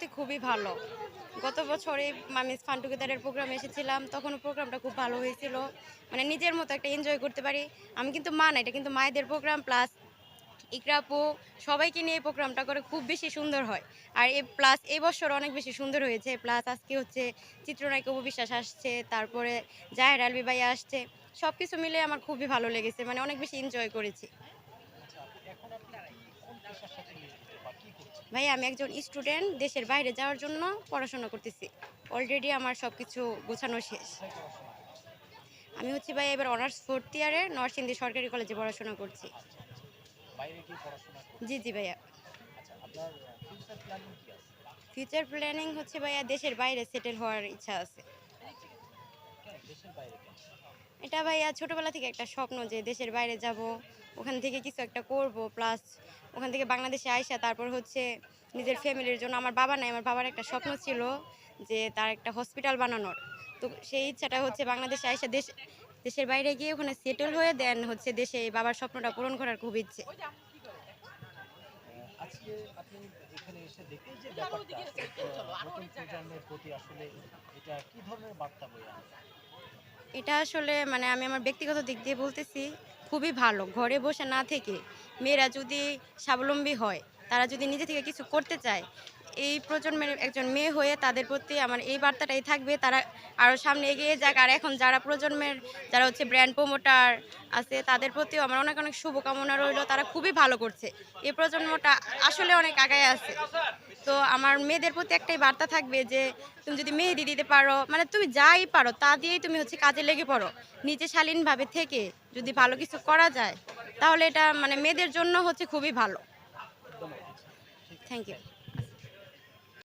প্রতি খুবই ভালো। গত বছরে আমি ফান টুগেদারের প্রোগ্রামে এসেছিলাম, তখন প্রোগ্রামটা খুব ভালো হয়েছিল। মানে নিজের মতো একটা এনজয় করতে পারি। আমি কিন্তু মা না, এটা কিন্তু মায়েদের প্রোগ্রাম প্লাস ইকরাপু সবাইকে নিয়ে এই প্রোগ্রামটা করে খুব বেশি সুন্দর হয়। আর এ প্লাস এই বছর অনেক বেশি সুন্দর হয়েছে। প্লাস আজকে হচ্ছে চিত্রনায়ক বিশ্বাস আসছে, তারপরে জাহের আলবি ভাই আসছে। সব কিছু মিলে আমার খুবই ভালো লেগেছে। মানে অনেক বেশি এনজয় করেছি। ভাই আমি একজন স্টুডেন্ট দেশের বাইরে যাওয়ার জন্য পড়াশোনা করতেছি। অলরেডি আমার সব কিছু গোছানো শেষ। আমি হচ্ছে ভাই এবার অনার্স ফোর্থ ইয়ারে নরসিংদী সরকারি কলেজে পড়াশোনা করছি। জি জি ভাইয়া। আচ্ছা ফিউচার ফিউচার প্ল্যানিং হচ্ছে ভাইয়া দেশের বাইরে সেটেল হওয়ার ইচ্ছা আছে কেন দেশের বাইরে কেন এটা ভাইয়া ছোটবেলা থেকে একটা স্বপ্ন যে দেশের বাইরে যাব, ওখান থেকে কিছু একটা করব প্লাস ওখান থেকে বাংলাদেশে আইসা তারপর হচ্ছে নিজের ফ্যামিলির জন্য আমার বাবা নাই, আমার বাবার একটা স্বপ্ন ছিল যে তার একটা হসপিটাল বানানোর। তো সেই ইচ্ছাটা হচ্ছে বাংলাদেশে আইসা দেশ, দেশের বাইরে গিয়ে ওখানে সেটেল হয়ে দেন হচ্ছে দেশে বাবার স্বপ্নটা পূরণ করার খুব ইচ্ছে। আজকে আপনি এখানে এসে যে ব্যাপারটা নতুন প্রজন্মের প্রতি আসলে এটা কি ধরনের বার্তা এটা আসলে মানে আমি আমার ব্যক্তিগত দিক দিয়ে বলতেছি, খুবই ভালো। ঘরে বসে না থেকে মেয়েরা যদি স্বাবলম্বী হয় তারা যদি নিজে থেকে কিছু করতে চায়, এই প্রজন্মের একজন মেয়ে হয়ে তাদের প্রতি আমার এই বার্তাটাই থাকবে, তারা আরও সামনে এগিয়ে যাক। আর এখন যারা প্রজন্মের, যারা হচ্ছে ব্র্যান্ড প্রমোটার আছে, তাদের প্রতিও আমার অনেক অনেক শুভকামনা রইল। তারা খুবই ভালো করছে। এই প্রজন্মটা আসলে অনেক আগায় আছে। তো আমার মেয়েদের প্রতি একটাই বার্তা থাকবে যে, তুমি যদি মেহেদি দিতে পারো মানে তুমি যাই পারো, তা দিয়েই তুমি হচ্ছে কাজে লেগে পড়ো। নিজে শালীনভাবে থেকে যদি ভালো কিছু করা যায়, তাহলে এটা মানে মেয়েদের জন্য হচ্ছে খুবই ভালো। Thank you